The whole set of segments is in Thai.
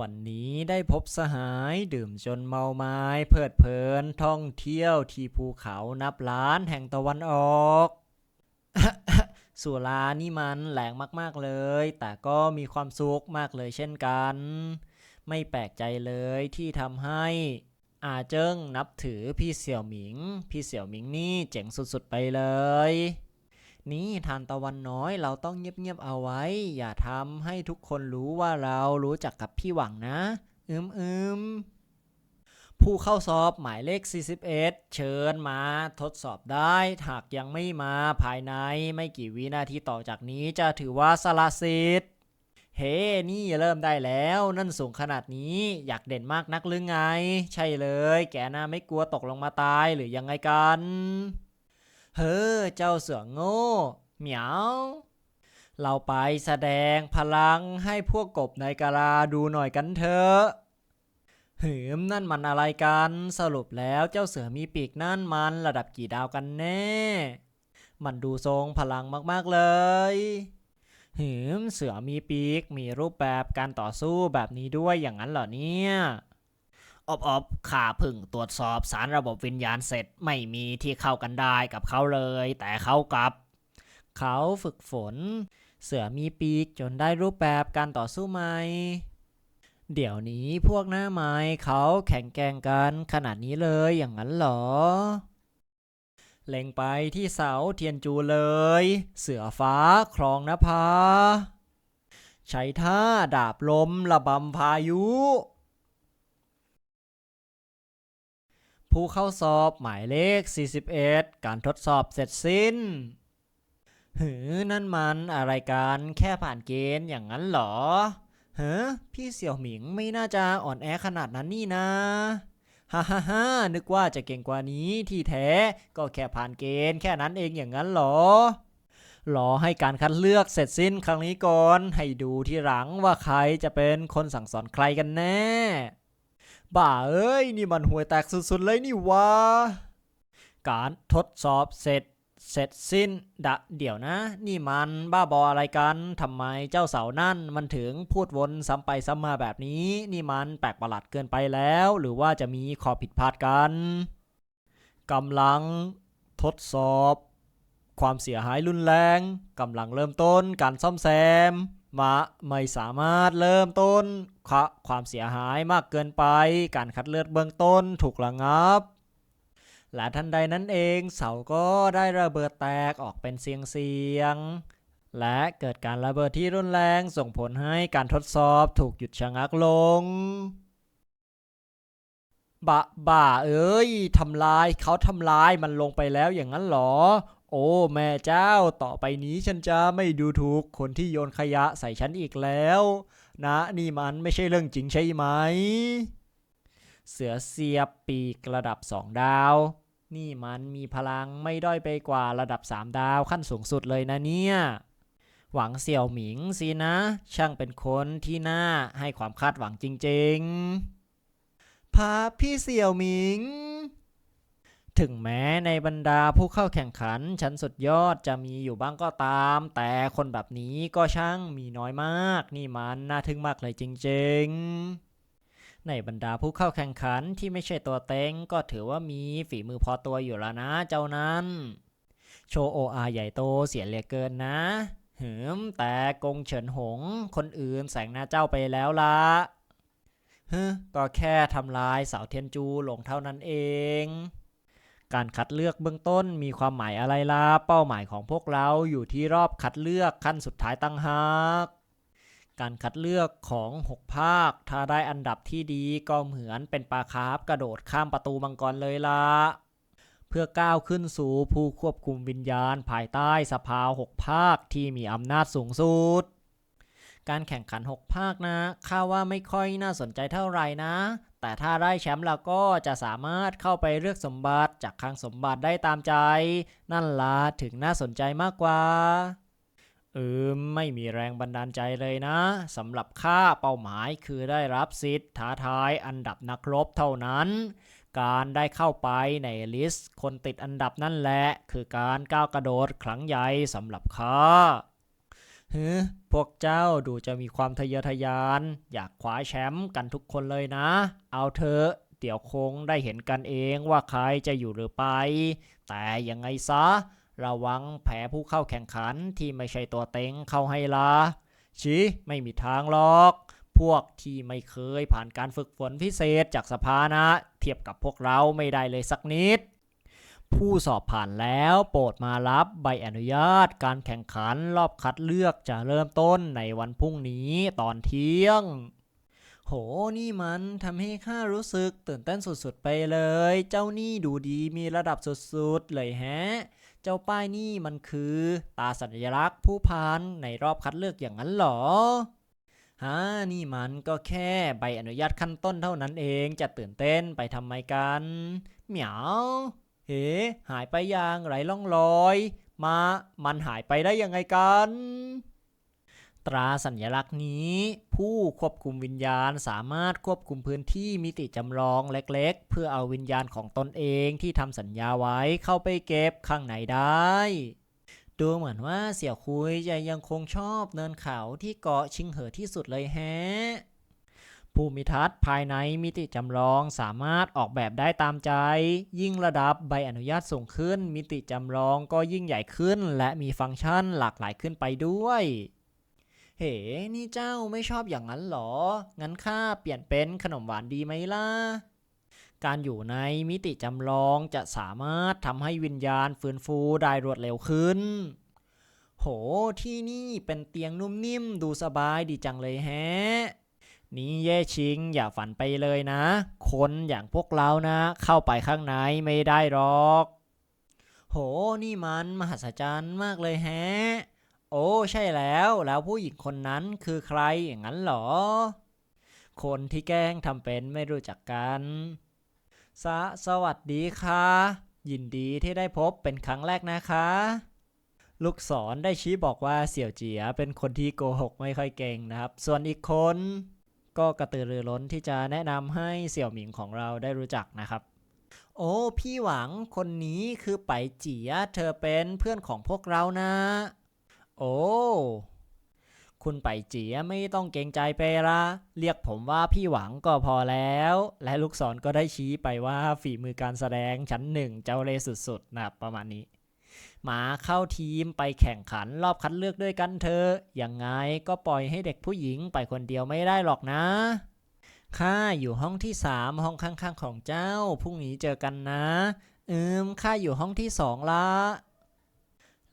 วันนี้ได้พบสหายดื่มจนเมาไม้เพลิดเพลินท่องเที่ยวที่ภูเขานับล้านแห่งตะวันออก สุรานี่มันแหลงมากๆเลย แต่ก็มีความสุขมากเลยเช่นกัน ไม่แปลกใจเลยที่ทำให้อาเจิ้งนับถือพี่เสี่ยวหมิง พี่เสี่ยวหมิงนี่เจ๋งสุดๆไปเลย นี่ทานตะวันน้อยเราต้องเงียบๆเอาไว้ อย่าทำให้ทุกคนรู้ว่าเรารู้จักกับพี่หวังนะ อืมอืมผู้เข้าสอบหมายเลข 41 เชิญมาทดสอบได้ หากยังไม่มาภายในไม่กี่วินาทีต่อจากนี้จะถือว่าสละสิทธิ์เฮ้นี่เริ่มได้แล้ว นั่นสูงขนาดนี้อยากเด่นมากนักหรือไง ใช่เลย แกน่าไม่กลัวตกลงมาตายหรือยังไงกัน เฮ้อเจ้าเสือโง่เหมียว เราไปแสดงพลังให้พวกกบในกาลาดูหน่อยกันเถอะหืมนั่นมันอะไรกันสรุปแล้วเจ้าเสือมีปีกนั่นมันระดับกี่ดาวกันแน่ มันดูทรงพลังมากๆเลยหืมเสือมีปีกมีรูปแบบการต่อสู้แบบนี้ด้วยอย่างนั้นเหรอเนี่ย อบอบข้าพึ่งตรวจสอบสารระบบวิญญาณเสร็จไม่มีที่เข้ากันได้กับเขาเลย แต่เขากลับ เขาฝึกฝน เสือมีปีกจนได้รูปแบบการต่อสู้ใหม่เดี๋ยวนี้พวกหน้าไม้เขาแข่งแกร่งกันขนาดนี้เลยอย่างนั้นเหรอ เล็งไปที่เสาเทียนจูเลย เสือฟ้าครองนภาใช้ท่าดาบลมระบำพายุ ผู้เข้าสอบหมายเลข 41 การทดสอบเสร็จสิ้น หือ นั่นมันอะไรกัน แค่ผ่านเกณฑ์อย่างนั้นเหรอเฮ้พี่เสี่ยวหมิงไม่น่าจะอ่อนแอขนาดนั้นนี่นะ ฮ่าฮ่าฮ่านึกว่าจะเก่งกว่านี้ที่แท้ก็แค่ผ่านเกณฑ์แค่นั้นเองอย่างนั้นเหรอรอให้การคัดเลือกเสร็จสิ้นครั้งนี้ก่อน ให้ดูที่หลังว่าใครจะเป็นคนสั่งสอนใครกันแน่ บ้าเอ้ย นี่มันห่วยแตกสุดๆเลยนี่วะ การทดสอบเสร็จ เสร็จสิ้น ดะ เดี๋ยวนะ นี่มันบ้าบออะไรกันทำไมเจ้าเสานั่น มันถึงพูดวนซ้ำไปซ้ำมาแบบนี้ นี่มันแปลกประหลาดเกินไปแล้ว หรือว่าจะมีข้อผิดพลาดกันกำลังทดสอบ ความเสียหายรุนแรงกำลังเริ่มต้นการซ่อมแซม มาไม่สามารถเริ่มต้นควความเสียหายมากเกินไป การคัดเลือกเบื้องต้นถูกระงับ และทันใดนั้นเองเสาก็ได้ระเบิดแตกออกเป็นเสียงเสียง และเกิดการระเบิดที่รุนแรงส่งผลให้การทดสอบถูกหยุดชะงักลงบะบ่าเอ้ยทำลายเขาทำลายมันลงไปแล้วอย่างนั้นหรอ โอ้แม่เจ้าต่อไปนี้ฉันจะไม่ดูถูกคนที่โยนขยะใส่ฉันอีกแล้ว นะนี่มันไม่ใช่เรื่องจริงใช่ไหม เสือเสียบปีกระดับสองดาว นี่มันมีพลังไม่ด้อยไปกว่าระดับสามดาวขั้นสูงสุดเลยนะเนี่ย หวังเสี่ยวหมิงสินะ ช่างเป็นคนที่น่าให้ความคาดหวังจริงๆพาพี่เสี่ยวหมิง ถึงแม้ในบรรดาผู้เข้าแข่งขันชั้นสุดยอดจะมีอยู่บ้างก็ตาม แต่คนแบบนี้ก็ช่างมีน้อยมาก นี่มันน่าทึ่งมากเลยจริง ๆ ในบรรดาผู้เข้าแข่งขันที่ไม่ใช่ตัวเต็ง ก็ถือว่ามีฝีมือพอตัวอยู่แล้วนะเจ้านั้น โชโออาใหญ่โตเสียเหลือเกินนะหืมแต่กงเฉินหง คนอื่นแสงหน้าเจ้าไปแล้วละฮึก็แค่ทำลายสาวเทียนจูลงเท่านั้นเอง การคัดเลือกเบื้องต้นมีความหมายอะไรล่ะ เป้าหมายของพวกเราอยู่ที่รอบคัดเลือกขั้นสุดท้ายตั้งหากการคัดเลือกของ 6 ภาค ถ้าได้อันดับที่ดีก็เหมือนเป็นปลาคาร์ฟกระโดดข้ามประตูมังกรเลยล่ะ เพื่อก้าวขึ้นสู่ผู้ควบคุมวิญญาณภายใต้สภา 6 ภาคที่มีอำนาจสูงสุด การแข่งขัน 6 ภาคนะ ข้าว่าไม่ค่อยน่าสนใจเท่าไหร่นะ แต่ถ้าได้แชมป์แล้วก็จะสามารถเข้าไปเลือกสมบัติจากคลังสมบัติได้ตามใจ นั่นล่ะถึงน่าสนใจมากกว่า เออไม่มีแรงบันดาลใจเลยนะสำหรับข้าเป้าหมายคือได้รับสิทธิ์ท้าทายอันดับนักรบเท่านั้น การได้เข้าไปในลิสต์คนติดอันดับนั่นแหละ คือการก้าวกระโดดครั้งใหญ่สำหรับข้า เฮ้พวกเจ้าดูจะมีความทะเยอทะยาน อยากคว้าแชมป์กันทุกคนเลยนะ เอาเถอะเดี๋ยวคงได้เห็นกันเองว่าใครจะอยู่หรือไป แต่ยังไงซะ ระวังแผลผู้เข้าแข่งขันที่ไม่ใช่ตัวเต็งเข้าให้ละชิไม่มีทางหรอก พวกที่ไม่เคยผ่านการฝึกฝนพิเศษจากสภานะ เทียบกับพวกเราไม่ได้เลยสักนิด ผู้สอบผ่านแล้วโปรดมารับใบอนุญาตการแข่งขันรอบคัดเลือกจะเริ่มต้นในวันพรุ่งนี้ตอนเที่ยง โห นี่มันทำให้ข้ารู้สึกตื่นเต้นสุดๆไปเลย เจ้านี่ดูดีมีระดับสุดๆเลยแฮะ เจ้าป้ายนี่มันคือตาสัญลักษณ์ผู้พันในรอบคัดเลือกอย่างนั้นหรอฮะนี่มันก็แค่ใบอนุญาตขั้นต้นเท่านั้นเองจะตื่นเต้นไปทำไมกัน เหมียว เฮ้หายไปอย่างไรล่องลอย มา มันหายไปได้ยังไงกัน ตราสัญลักษณ์นี้ ผู้ควบคุมวิญญาณสามารถควบคุมพื้นที่มิติจำลองเล็กๆ เพื่อเอาวิญญาณของตนเองที่ทำสัญญาไว้เข้าไปเก็บข้างในได้ดูเหมือนว่าเสี่ยวคุยจะยังคงชอบเนินเขาที่เกาะชิงเหอที่สุดเลยแฮะ ภูมิทัศน์ภายในมิติจำลองสามารถออกแบบได้ตามใจ ยิ่งระดับใบอนุญาตสูงขึ้น มิติจำลองก็ยิ่งใหญ่ขึ้น และมีฟังก์ชันหลากหลายขึ้นไปด้วย เฮ้ นี่เจ้าไม่ชอบอย่างนั้นหรอ งั้นข้าเปลี่ยนเป็นขนมหวานดีไหมล่ะ การอยู่ในมิติจำลองจะสามารถทำให้วิญญาณฟื้นฟูได้รวดเร็วขึ้นโห ที่นี่เป็นเตียงนุ่มนิ่มดูสบายดีจังเลยแฮะ นี่เย่ชิง อย่าฝันไปเลยนะ คนอย่างพวกเรานะ เข้าไปข้างในไม่ได้หรอก โห นี่มันมหัศจรรย์มากเลยแฮะ โอ้ใช่แล้วแล้วผู้หญิงคนนั้นคือใครอย่างนั้นเหรอ คนที่แกล้งทำเป็นไม่รู้จักกันสะสวัสดีค่ะ ยินดีที่ได้พบเป็นครั้งแรกนะคะ ลูกศรได้ชี้บอกว่าเสี่ยวเจียเป็นคนที่โกหกไม่ค่อยเก่งนะครับ ส่วนอีกคน ก็กระตือรือร้นที่จะแนะนำให้เสี่ยวหมิงของเราได้รู้จักนะครับ โอ้ พี่หวังคนนี้คือไปเจียเธอเป็นเพื่อนของพวกเรานะ โอ้ คุณไปเจียไม่ต้องเกรงใจไปละเรียกผมว่าพี่หวังก็พอแล้ว และลูกศรก็ได้ชี้ไปว่าฝีมือการแสดงชั้นหนึ่งเจ้าเล่สุดๆนะประมาณนี้ หมาเข้าทีมไปแข่งขันรอบคัดเลือกด้วยกันเถอะยังไงก็ปล่อยให้เด็กผู้หญิงไปคนเดียวไม่ได้หรอกนะข้าอยู่ห้องที่สามห้องข้างๆของเจ้า พรุ่งนี้เจอกันนะ อืมข้าอยู่ห้องที่สองละ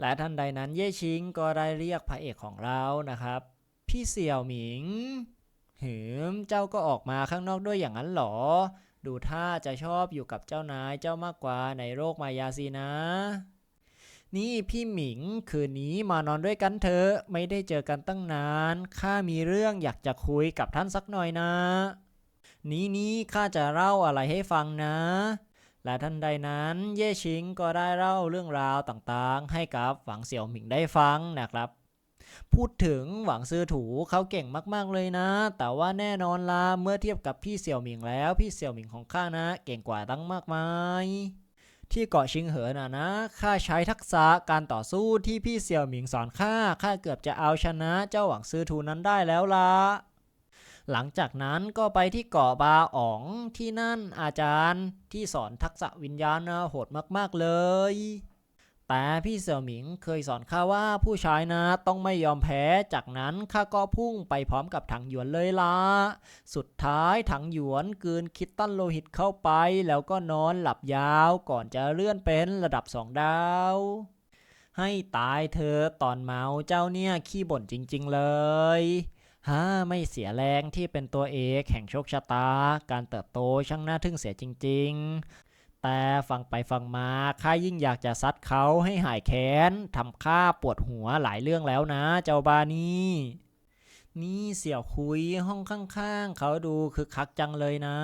และทันใดนั้นเย่ชิงก็ได้เรียกพระเอกของเรานะครับ พี่เสี่ยวหมิง หืม เจ้าก็ออกมาข้างนอกด้วยอย่างนั้นหรอ ดูท่าจะชอบอยู่กับเจ้านายเจ้ามากกว่าในโลกมายาสินะ นี่พี่หมิงคืนนี้มานอนด้วยกันเถอะไม่ได้เจอกันตั้งนานข้ามีเรื่องอยากจะคุยกับท่านสักหน่อยนะ นี้นี้ข้าจะเล่าอะไรให้ฟังนะ และทันใดนั้น เย่ชิงก็ได้เล่าเรื่องราวต่างๆ ให้กับหวังเสี่ยวหมิงได้ฟังนะครับพูดถึงหวังซื้อถูเขาเก่งมากๆเลยนะ แต่ว่าแน่นอนละเมื่อเทียบกับพี่เสี่ยวหมิงแล้ว พี่เสี่ยวหมิงของข้านะ เก่งกว่าตั้งมากมาย ที่เกาะชิงเหอน่ะนะ ข้าใช้ทักษะการต่อสู้ที่พี่เสี่ยวหมิงสอนข้า ข้าเกือบจะเอาชนะเจ้าหวังซื้อทูนั้นได้แล้วล่ะหลังจากนั้นก็ไปที่เกาะบาอ๋องที่นั่นอาจารย์ที่สอนทักษะวิญญาณนะโหดมากๆเลย แต่พี่เสี่ยวหมิงเคยสอนข้าว่าผู้ชายนะต้องไม่ยอมแพ้ จากนั้นข้าก็พุ่งไปพร้อมกับถังหยวนเลยละสุดท้ายถังหยวนกืนคิดตันโลหิตเข้าไป แล้วก็นอนหลับยาวก่อนจะเลื่อนเป็นระดับสองดาว ให้ตายเธอตอนเมาเจ้าเนี่ยขี้บ่นจริง ๆ เลยฮ่าไม่เสียแรงที่เป็นตัวเอกแห่งโชคชะตา การเติบโตช่างน่าทึ่งเสียจริง ๆ แต่ฟังไปฟังมาข้ายิ่งอยากจะซัดเขาให้หายแค้นทำข้าปวดหัวหลายเรื่องแล้วนะ เจ้าบานี่ นี่เสี่ยวคุยห้องข้างๆ เขาดูคึกคักจังเลยนะ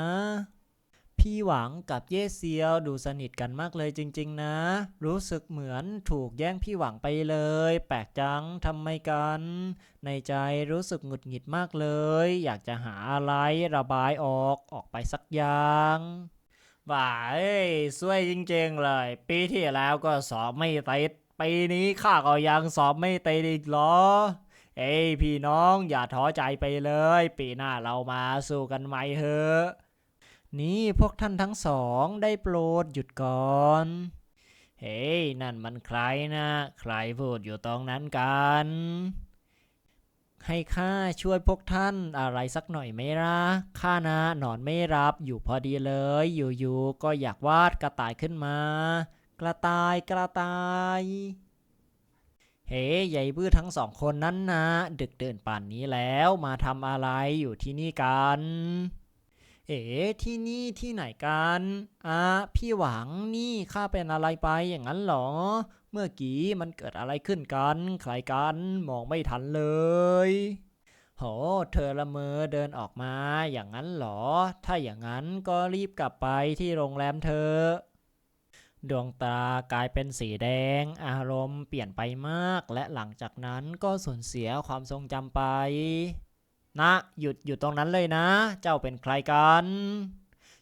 พี่หวังกับเย่เซียวดูสนิทกันมากเลยจริงๆนะ รู้สึกเหมือนถูกแย่งพี่หวังไปเลย แปลกจังทำไมกัน ในใจรู้สึกหงุดหงิดมากเลย อยากจะหาอะไรระบายออกออกไปสักอย่าง บ่าเอ้ยซวยจริงๆเลย ปีที่แล้วก็สอบไม่ติดปีนี้ข้าก็ยังสอบไม่ติดอีกเหรอ เอ้ยพี่น้องอย่าท้อใจไปเลย ปีหน้าเรามาสู้กันใหม่เถอะนี่พวกท่านทั้งสองได้โปรดหยุดก่อน เฮ้ยนั่นมันใครนะ ใครพูดอยู่ตรงนั้นกัน ให้ข้าช่วยพวกท่านอะไรสักหน่อยไหมล่ะข้านะนอนไม่รับอยู่พอดีเลย อยู่ๆก็อยากวาดกระต่ายขึ้นมา กระต่ายกระต่ายเฮ้ยใหญ่บื้อทั้งสองคนนั้นนะ ดึกเดินป่านนี้แล้วมาทำอะไรอยู่ที่นี่กัน เอ๋ที่นี่ที่ไหนกันอะพี่หวังนี่ข้าเป็นอะไรไปอย่างนั้นเหรอ เมื่อกี้มันเกิดอะไรขึ้นกัน ใครกันมองไม่ทันเลย โห เธอละเมอเดินออกมาอย่างนั้นเหรอ ถ้าอย่างนั้นก็รีบกลับไปที่โรงแรมเธอ ดวงตากลายเป็นสีแดง อารมณ์เปลี่ยนไปมาก และหลังจากนั้นก็สูญเสียความทรงจำไป นะ หยุดอยู่ตรงนั้นเลยนะ เจ้าเป็นใครกัน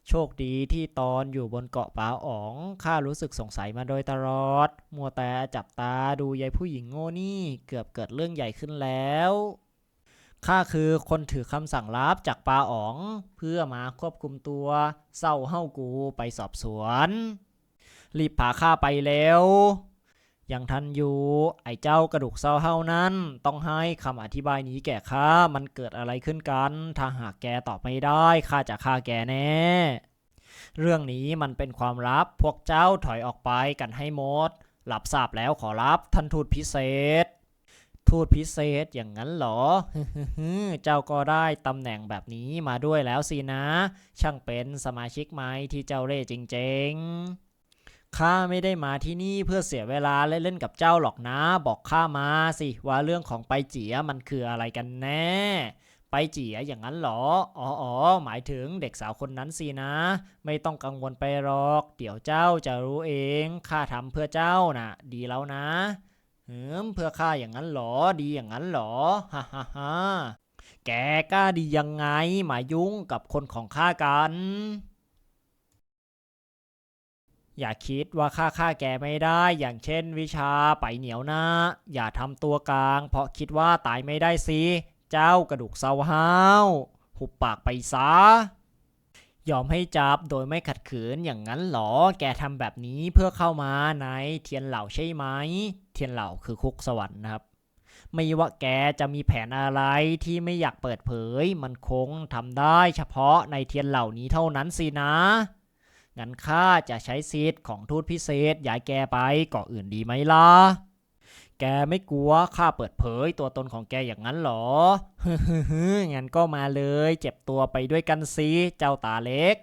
โชคดีที่ตอนอยู่บนเกาะป่าอ๋องข้ารู้สึกสงสัยมาโดยตลอด มัวแต่จับตาดูยายผู้หญิงโง่นี่เกือบเกิดเรื่องใหญ่ขึ้นแล้วข้าคือคนถือคำสั่งลับจากปาอ๋อง เพื่อมาควบคุมตัวเศร้าเฮ้ากูไปสอบสวน รีบพาข้าไปเร็ว ยังทันอยู่ไอ้เจ้ากระดูกเศร้าเฮานั้น ต้องให้คำอธิบายนี้แก่ข้ามันเกิดอะไรขึ้นกัน ถ้าหากแกตอบไม่ได้ข้าจะฆ่าแกแน่เรื่องนี้มันเป็นความลับพวกเจ้าถอยออกไปกันให้หมดหลับทราบแล้วขอรับท่านทูตพิเศษ ทูตพิเศษอย่างนั้นเหรอเจ้าก็ได้ตำแหน่งแบบนี้มาด้วยแล้วสินะ ช่างเป็นสมาชิกไหมที่เจ้าเร่จริงๆ ข้าไม่ได้มาที่นี่เพื่อเสียเวลาเล่นกับเจ้าหรอกนะ บอกข้ามาสิว่าเรื่องของไปเจียมันคืออะไรกันแน่ ไปเจียอย่างนั้นเหรอ อ๋อออหมายถึงเด็กสาวคนนั้นสินะ ไม่ต้องกังวลไปหรอก เดี๋ยวเจ้าจะรู้เอง ข้าทำเพื่อเจ้าน่ะ ดีแล้วนะเหิมเพื่อข้าอย่างนั้นเหรอ ดีอย่างนั้นเหรอ ฮ่าฮ่าฮ่าแกกล้าดียังไงมายุ่งกับคนของข้ากัน อย่าคิดว่าข้าฆ่าแกไม่ได้ อย่างเช่น วิชาไปเหนียวนะ อย่าทำตัวกลาง เพราะคิดว่าตายไม่ได้สิเจ้ากระดูกเซาห้าวหุบปากไปซะยอมให้จับโดยไม่ขัดขืนอย่างนั้นหรอ แกทำแบบนี้เพื่อเข้ามาในเทียนเหล่าใช่ไหม เทียนเหล่าคือคุกสวรรค์นะครับ ไม่ว่าแกจะมีแผนอะไรที่ไม่อยากเปิดเผย มันคงทำได้เฉพาะในเทียนเหล่านี้เท่านั้นสินะ งั้นข้าจะใช้สิทธิ์ของทูตพิเศษย้ายแกไปเกาะอื่นดีไหมล่ะ แกไม่กลัวข้าเปิดเผยตัวตนของแกอย่างนั้นเหรองั้นก็มาเลย เจ็บตัวไปด้วยกันสิเจ้าตาเล็ก